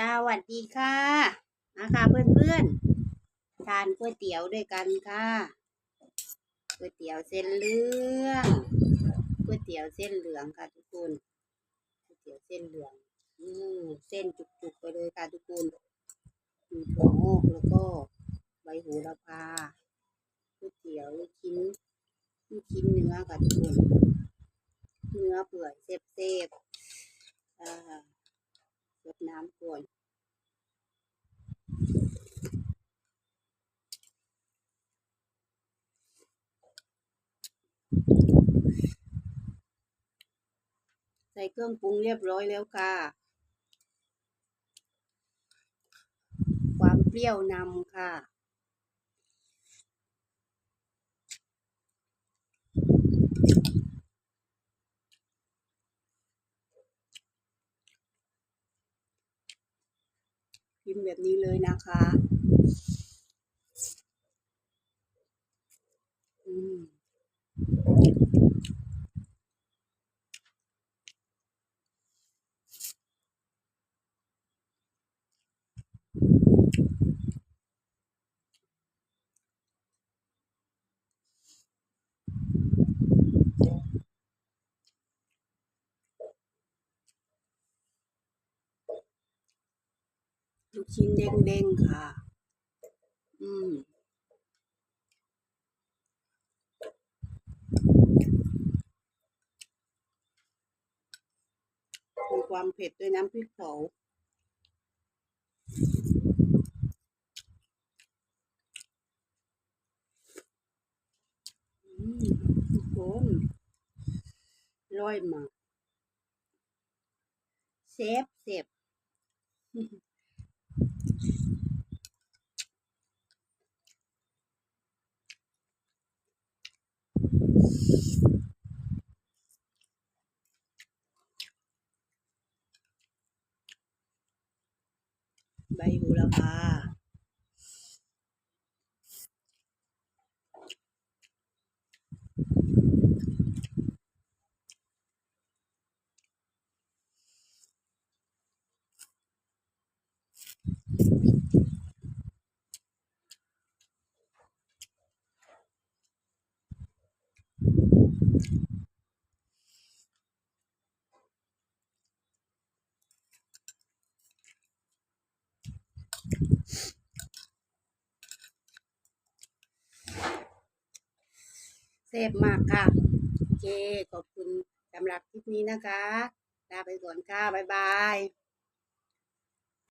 สวัสดีค่ะนะคะเพื่อนๆ ทานก๋วยเตี๋ยวด้วยกันค่ะก๋วยเตี๋ยวเส้นเหลืองก๋วยเตี๋ยวเส้นเหลืองค่ะทุกคนก๋วยเตี๋ยวเส้นเหลืองอืมเส้นจุกๆไปเลยค่ะทุกคนมีถั่วงอกแล้วก็ใบโหระพาก๋วยเตี๋ยวลูกชิ้นลูกชิ้นเนื้อค่ะทุกคนเนื้อเปื่อยเซฟๆ น้ำก่อนใส่เครื่องปรุงเรียบร้อยแล้วค่ะ ความเปรี้ยวนำค่ะ กินแบบนี้เลยนะคะอืม ลูกชิ้นเด้งๆค่ะ อืมมีความเผ็ดด้วยน้ำพริกเผาอืมทุกคนร้อยมากเซฟเซฟ ใบโหระพา ซฟมากค่ะโอเคขอบคุณสำหรับคลิปนี้นะคะ ลาไปก่อนค่ะ บ๊ายบาย